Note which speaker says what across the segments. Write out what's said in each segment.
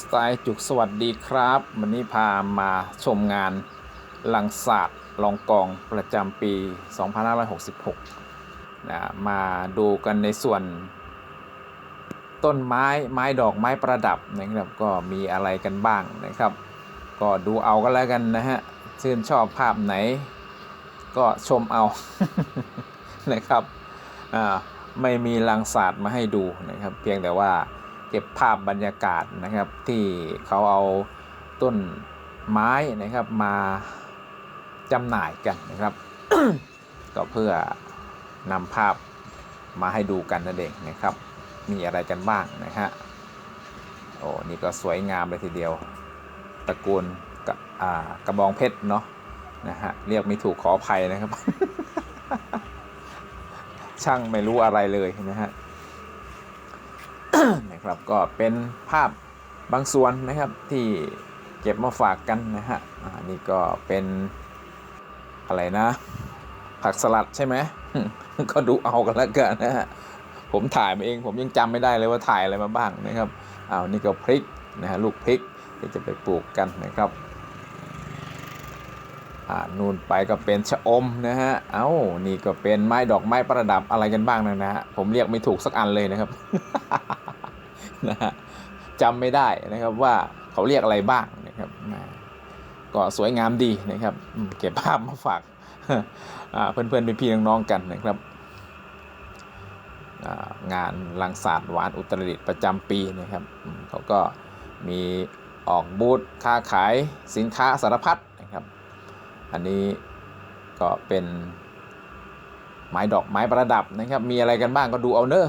Speaker 1: สไตล์จุกสวัสดีครับ วันนี้พามาชมงานลังศาสตร์ลองกองประจำปี 2566นะมาดูกันในส่วน ต้นไม้ไม้ดอกไม้ประดับนะครับก็มีอะไรกันบ้างนะครับ ก็ดูเอาก็แล้วกันนะฮะชื่นชอบภาพไหน ก็ชมเอานะครับไม่มีลังศาสตร์มาให้ดูนะครับ เพียงแต่ว่า เก็บภาพบรรยากาศนะครับที่เขาเอาต้นไม้นะครับมาจำหน่ายกันนะครับ ก็เพื่อนำภาพมาให้ดูกันนั่นเองนะครับ มีอะไรกันบ้างนะฮะโอ้นี่ก็สวยงามเลยทีเดียวตระกูลกระอ่ากระบองเพชรเนาะนะฮะเรียกไม่ถูกขออภัยนะครับ ช่างไม่รู้อะไรเลยนะฮะ นะครับ ก็เป็นภาพบางส่วนนะครับที่เก็บมาฝากกันนะฮะอ่านี่ก็เป็นอะไรนะ ผักสลัดใช่ไหมก็ดูเอากันแล้วกันนะฮะผมถ่ายมาเองผมยังจำไม่ได้เลยว่าถ่ายอะไรมาบ้างนะครับอ้าวนี่ก็พริกนะฮะลูกพริกที่จะไปปลูกกันนะครับอ่านู่นไปก็เป็นชะอมนะฮะ เอ้า นี่ก็เป็นไม้ดอกไม้ประดับอะไรกันบ้างนะฮะ ผมเรียกไม่ถูกสักอันเลยนะครับ นะฮะจำไม่ได้นะครับว่าเขาเรียกอะไรบ้างนะครับก็สวยงามดีนะครับเก็บภาพมาฝากเพื่อนๆพี่ๆน้องๆกันนะครับงานลังศาสตร์หวานอุตรดิตถ์ประจำปีนะครับเขาก็มีออกบูธค้าขายสินค้าสารพัดนะครับ อันนี้ก็เป็นไม้ดอกไม้ประดับนะครับ มีอะไรกันบ้างก็ดูเอาเนอะ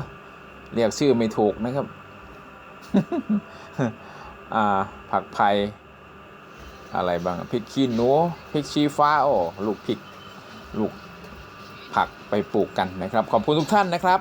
Speaker 1: เรียกชื่อไม่ถูกนะครับ ผักไผ่อะไรบ้างพริกขี้หนูพริกชี้ฟ้าโอ้ลูกพริกลูกผักไปปลูกกันนะครับ ขอบคุณทุกท่านนะครับ